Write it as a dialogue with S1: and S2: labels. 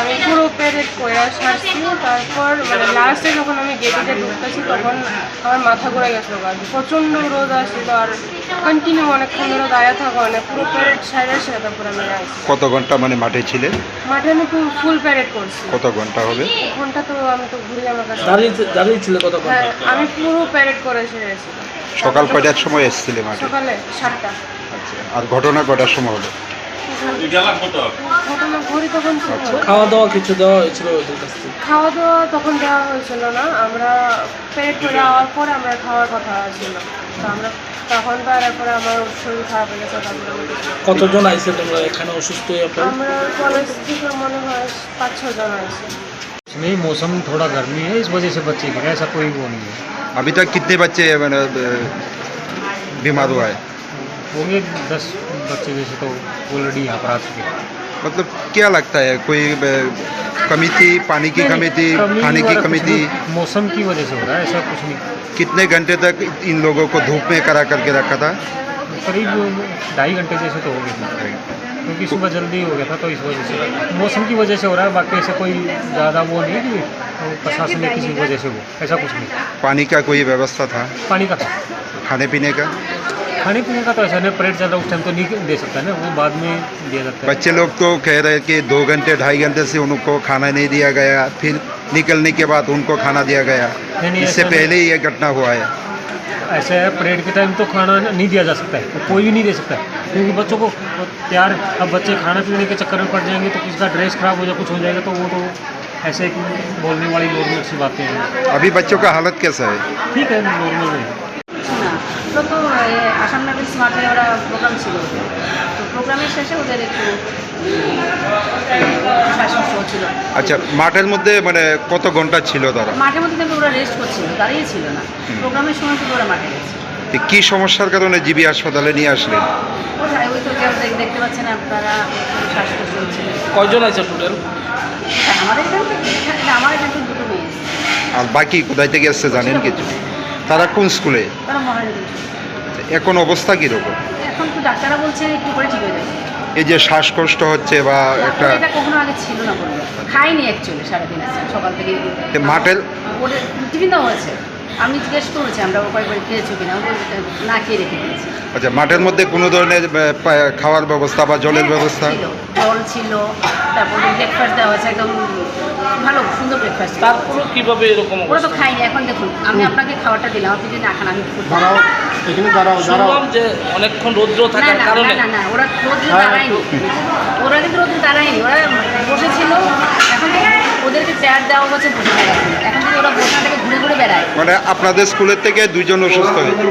S1: আমি পুরো প্যারেড করে সারছি তারপর মানে লাস্টে যখন আমি গেটে যে ঢুকতেছি তখন আমার মাথা ঘুরে গেছিল আর কি। প্রচণ্ড রোদ আসছিল আর কন্টিনিউ অনেকক্ষণ ধরে দাঁড়িয়ে থাকা মানে পুরো প্যারেড সাইডে সেরে তারপর আমি আসছি
S2: কত ঘণ্টা মানে মাঠে ছিলেন
S1: মাঠে আমি ফুল প্যারেড করছি।
S2: কত ঘণ্টা হবে?
S1: ঘণ্টা তো আমি তো ঘুরে আমার কাছে।
S3: দাঁড়িয়ে দাঁড়িয়ে ছিল কত
S1: হ্যাঁ আমি পুরো প্যারেড করে সেরেছি
S2: সকাল কয়টার সময় এসেছিলে মাঠে?
S1: সকালে সাতটা।
S2: আচ্ছা আর ঘটনা কয়টার সময় হলো?
S1: ঘটনা ঘড়ি তখন ছিল
S2: আচ্ছা।
S3: খাওয়া দাওয়া কিছু দেওয়া হয়েছিল ওদের কাছ থেকে
S1: খাওয়া দাওয়া তখন দেওয়া হয়েছিল না আমরা পেট করে যাওয়ার পরে আমরা খাওয়ার কথা ছিল তো আমরা তখন তো আর এরপরে আমার শরীর খারাপ হয়ে গেছে তারপরে আমি-
S3: কতজন আইসে তোমরা এখানে অসুস্থ হয়ে পড়ে
S1: আমরা কলেজ থেকে মনে হয় পাঁচ ছ জন আছে
S4: नहीं मौसम थोड़ा गर्मी है इस वजह से बच्चे गिरे ऐसा कोई वो नहीं है
S2: अभी तक कितने बच्चे मैंने बीमार हुआ है
S4: होंगे दस बच्चे जैसे तो ऑलरेडी यहाँ पर आ चुके
S2: मतलब क्या लगता है कोई कमी थी पानी की कमी थी खाने की कमी थी?
S4: मौसम की वजह से हो रहा है ऐसा कुछ नहीं।
S2: कितने घंटे तक इन लोगों को धूप में करा करके रखा था?
S4: करीब ढाई घंटे जैसे तो हो गए थे। क्योंकि सुबह जल्दी हो गया था तो इस वजह से। मौसम की वजह से हो रहा है बाकी ऐसे कोई ज़्यादा वो नहीं कि प्रशासन ने किसी वजह से हो ऐसा कुछ नहीं।
S2: पानी का कोई व्यवस्था था?
S4: पानी का था।
S2: खाने पीने का?
S4: खाने पीने का तो ऐसा नहीं परेड ज़्यादा उस टाइम तो नहीं दे सकता ना वो बाद में दिया जाता है।
S2: बच्चे लोग तो कह रहे हैं कि दो घंटे ढाई घंटे से उनको खाना नहीं दिया गया फिर निकलने के बाद उनको खाना दिया गया। इससे पहले ही ये घटना हुआ है।
S4: ऐसे है परेड के टाइम तो खाना नहीं दिया जा सकता है तो कोई भी नहीं दे सकता क्योंकि बच्चों को तैयार अब बच्चे खाना पीने के चक्कर में पड़ जाएँगे तो किसी का ड्रेस खराब हो जाए कुछ हो जाएगा तो वो तो ऐसे बोलने वाली नॉर्मल सी बातें हैं।
S2: अभी बच्चों का हालत कैसा है?
S4: ठीक है नॉर्मल है।
S5: তো আসাম নাগরিক মাঠে ওরা প্রোগ্রাম ছিল তো প্রোগ্রামের শেষে ওদের একটু
S2: আচ্ছা মাঠের মধ্যে মানে কত ঘণ্টা ছিল তারা?
S5: মাঠের মধ্যে কিন্তু ওরা রেস্ট করছিল দাঁড়িয়ে ছিল না। প্রোগ্রামের সময় কিন্তু ওরা মাঠে গেছে।
S2: কি সমস্যার কারণে জিবি হাসপাতালে নিয়ে আসলেন?
S5: ওই তো দেখতে পাচ্ছেন আপনারা শ্বাসকষ্ট হচ্ছিল
S3: কয়জন আছে টোটাল
S5: আমাদের এখান থেকে আমার এখান থেকে দুটো মেয়ে
S2: আর বাকি কোথায় থেকে এসছে জানেন কিছু? তারা কোন স্কুলে?
S5: তারা
S2: এখন অবস্থা কীরকম?
S5: এখন তো ডাক্তাররা বলছে একটু করে ঠিক হয়ে যাবে।
S2: এই যে শ্বাসকষ্ট হচ্ছে বা একটা
S5: এটা কখনো আগে ছিল না বলবে খাইনি অ্যাকচুয়ালি সারাদিন। সকাল থেকে
S2: যে মাঠের
S5: টিফিন দেওয়া হয়েছে। আমি জিজ্ঞেস করেছি আমরা কয়েকবার খেয়েছো কিনা? ও বলছে, না খেয়ে রেখে দিয়েছি।
S2: আচ্ছা মাঠের মধ্যে কোনো ধরনের আহ, পা- খাওয়ার ব্যবস্থা বা জলের
S5: হ্যাঁ,
S2: ব্যবস্থা?
S5: ছিল। জল ছিল তারপরে ব্রেকফাস্ট দেওয়া হয়েছে একদম ভালো সুন্দর ব্রেকফাস্ট
S3: তারপরেও কীভাবে এরকম
S5: ওরা তো
S3: অবস্থা?
S5: খাইনি এখন দেখুন আমি আপনাকে খাবারটা দিলাম আপনি যদি না খান আমি কি করব?
S3: শুনলাম যে অনেকক্ষণ রৌদ্র
S5: না
S3: থাকার
S5: না
S3: কারণে।
S5: না না না ওরা রোদ্রে দাঁড়ায়নি। ওরা কিন্তু রোদ্রে দাঁড়ায়নি ওরা বসেছিল এখন ওদেরকে চেয়ার দেওয়া হচ্ছে বসে এখন যদি ওরা বসে ঘুরে ঘুরে বেড়ায়।
S2: মানে আপনাদের স্কুলের থেকে দুইজন অসুস্থ হয়েছে।